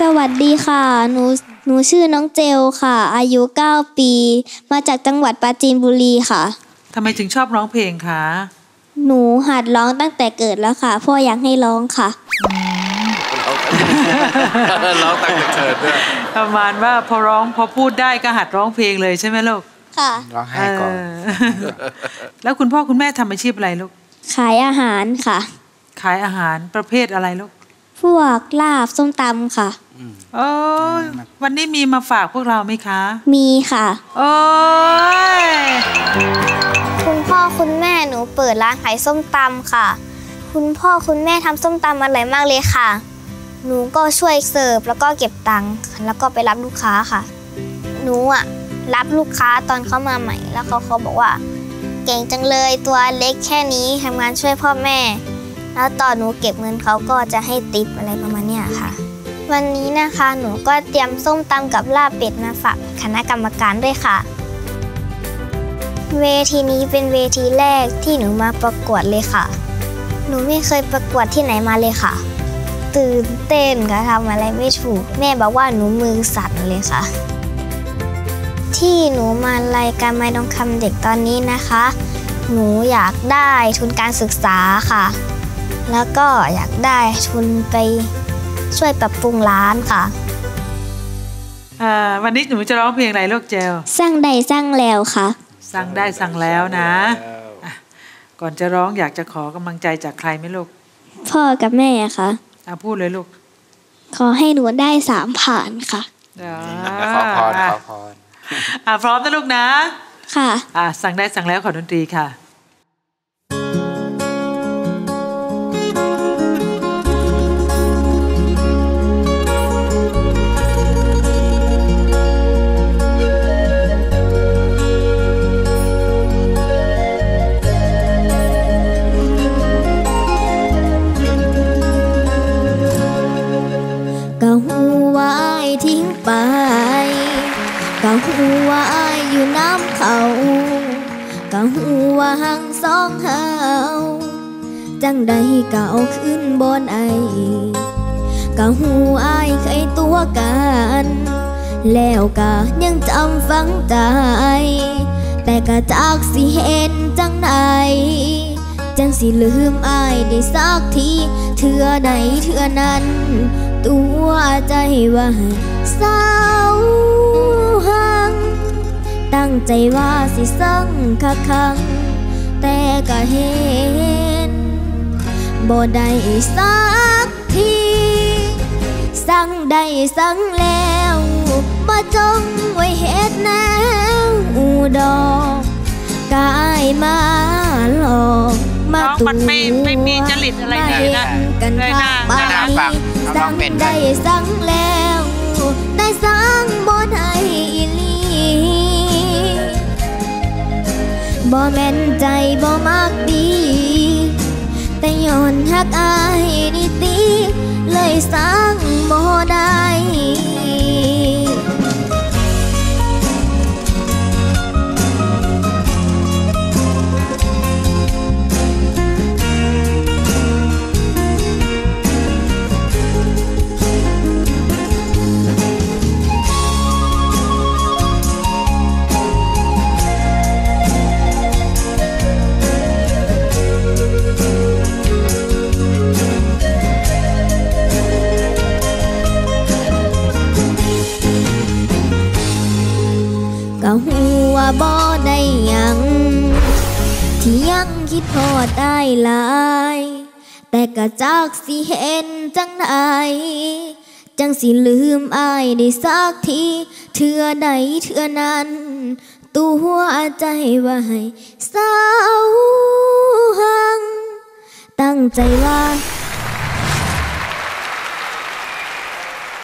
สวัสดีค่ะ หนู หนูชื่อน้องเจลค่ะ อายุ 9 ปี มาจากจังหวัดปราจีนบุรีค่ะ ทำไมถึงชอบร้องเพลงคะ หนูหัดร้องตั้งแต่เกิดแล้วค่ะ พ่ออยากให้ร้องค่ะ ร้องตั้งแต่เกิดด้วย ประมาณว่าพอร้องพอพูดได้ก็หัดร้องเพลงเลยใช่ไหมลูก ค่ะ ร้องไห้ก่อนเออแล้วคุณพ่อคุณแม่ทำอาชีพอะไรลูก ขายอาหารค่ะ ขายอาหารประเภทอะไรลูก พวกลาบส้มตำค่ะโอ้ยวันนี้มีมาฝากพวกเราไหมคะ มีค่ะ โอ้ยคุณพ่อคุณแม่หนูเปิดร้านขายส้มตำค่ะ คุณพ่อคุณแม่ทำส้มตำอร่อยมากเลยค่ะ หนูก็ช่วยเสิร์ฟแล้วก็เก็บตังค์แล้วก็ไปรับลูกค้าค่ะ หนูอะรับลูกค้าตอนเขามาใหม่ แล้วเขาเขาบอกว่า เก่งจังเลยตัวเล็กแค่นี้ทำงานช่วยพ่อแม่ แล้วตอนหนูเก็บเงินเขาก็จะให้ติปอะไรประมาณเนี้ยค่ะ วันนี้นะคะหนูก็เตรียมส้มตำกับลาบเป็ดมาฝากคณะกรรมการด้วยค่ะ เวทีนี้เป็นเวทีแรกที่หนูมาประกวดเลยค่ะ หนูไม่เคยประกวดที่ไหนมาเลยค่ะ ตื่นเต้นก็ทำอะไรไม่ถูก แม่บอกว่าหนูมือสั่นเลยค่ะที่หนูมารายการไม้ทองคำเด็กตอนนี้นะคะ หนูอยากได้ทุนการศึกษาค่ะ แล้วก็อยากได้ทุนไปช่วยปรับปรุงร้านค่ะอ่าวันนี้หนูจะร้องเพลงอะไรลูกเจลสร้างใดสร้างแล้วค่ะสั่งได้สั่งแล้วนะอะก่อนจะร้องอยากจะขอกำลังใจจากใครไหมลูก พ่อกับแม่ค่ะอะพูดเลยลูก ขอให้หนูได้สามผ่านค่ะอ่าขอพรขอพรอะพร้อมนะลูกนะ ค่ะอะสั่งได้สั่งแล้วขอดนตรีค่ะ หูว่าอายทิ้งไปก็หูว่าอายอยู่น้ำเขาก็หูว่าหังสองเฮาจังใดก็เอาขึ้นบนไอก็หูอายเคยตัวกัน แล้วก็ยังจำฝังใจ แต่ก็จากสิเห็นจังใดจังสิลืมอายได้สักทีเทื่อใดเทื่อนั้น ตัวใจว่าให้เศร้าหัง ตั้งใจว่าสิสั่งคักคัง แต่ก็เห็นบ่ได้สักที สั่งได้สั่งแล้วบ่จงไว้เฮ็ดแนวอูดอกกายมาหลอกมาน้องตัวมันไม่ไม่มีจริตอะไรเลยนะกันเลยทานะงไปน่าฟังน้อง ร้องเป็นได้สั่งแล้ว ได้สั่งบ่ได้อีลีบ่แม่นใจบ่มักดี แต่ย้อนหักอายนี่ติเลยสั่งบ่ได้ หัวบ่ได้ยัง ที่ยังคิดพอได้หลาย แต่ก็จากสิเห็นจังไดจังสิลืมอายได้สักทีเทื่อใดเทื่อนั้น ตัวใจว่าให้เศร้าหัง ตั้งใจว่า